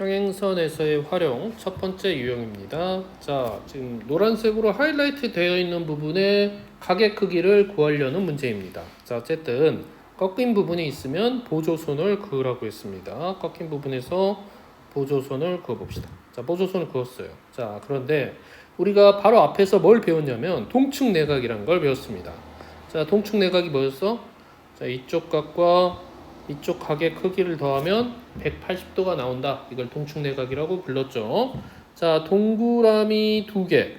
평행선에서의 활용 첫 번째 유형입니다. 자, 지금 노란색으로 하이라이트 되어 있는 부분에 가게 크기를 구하려는 문제입니다. 자, 어쨌든 꺾인 부분이 있으면 보조선을 그으라고 했습니다. 꺾인 부분에서 보조선을 그어 봅시다. 자, 보조선을 그었어요. 자, 그런데 우리가 바로 앞에서 뭘 배웠냐면 동축 내각이란 걸 배웠습니다. 자, 동축 내각이 뭐였어? 자, 이쪽 각과 이쪽 각의 크기를 더하면 180도가 나온다. 이걸 동축 내각이라고 불렀죠. 자, 동그라미 두 개.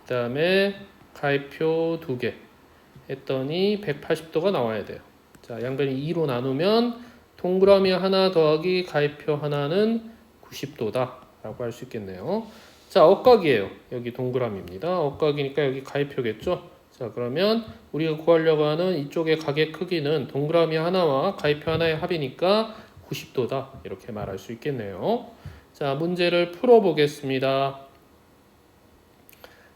그 다음에 가위표 두 개. 했더니 180도가 나와야 돼요. 자, 양변이 2로 나누면 동그라미 하나 더하기 가위표 하나는 90도다 라고 할 수 있겠네요. 자, 억각이에요. 여기 동그라미입니다. 억각이니까 여기 가위표겠죠? 자, 그러면 우리가 구하려고 하는 이쪽의 각의 크기는 동그라미 하나와 가위표 하나의 합이니까 90도다. 이렇게 말할 수 있겠네요. 자, 문제를 풀어 보겠습니다.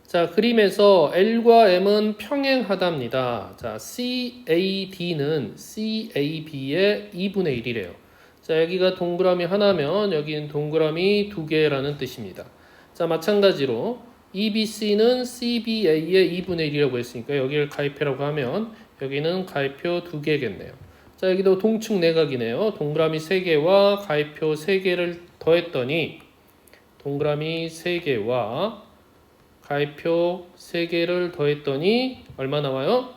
자, 그림에서 L과 M은 평행하답니다. 자, CAD는 CAB의 2분의 1이래요. 자, 여기가 동그라미 하나면 여기는 동그라미 두 개라는 뜻입니다. 자, 마찬가지로 EBC는 CBA의 2분의 1이라고 했으니까 여기를 가위표라고 하면 여기는 가위표 두 개겠네요. 자, 여기도 동축 내각이네요. 동그라미 세 개와 가위표 세 개를 더했더니 동그라미 세 개와 가위표 3개를 더했더니 얼마 나와요?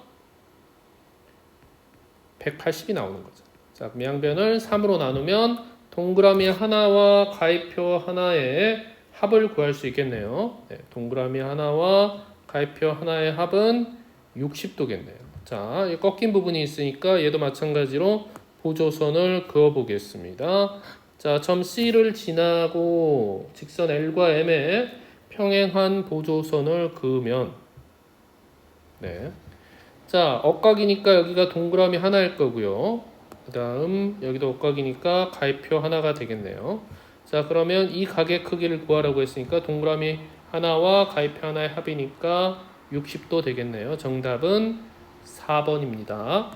180이 나오는 거죠. 자, 양변을 3으로 나누면 동그라미 하나와 가위표 하나의 합을 구할 수 있겠네요. 네, 동그라미 하나와 가위표 하나의 합은 60도겠네요. 자, 이 꺾인 부분이 있으니까 얘도 마찬가지로 보조선을 그어 보겠습니다. 자, 점 C를 지나고 직선 L과 M에 평행한 보조선을 그으면 네. 자, 억각이니까 여기가 동그라미 하나일 거고요. 그 다음 여기도 억각이니까 가위표 하나가 되겠네요. 자, 그러면 이 각의 크기를 구하라고 했으니까 동그라미 하나와 가위표 하나의 합이니까 60도 되겠네요. 정답은 4번입니다.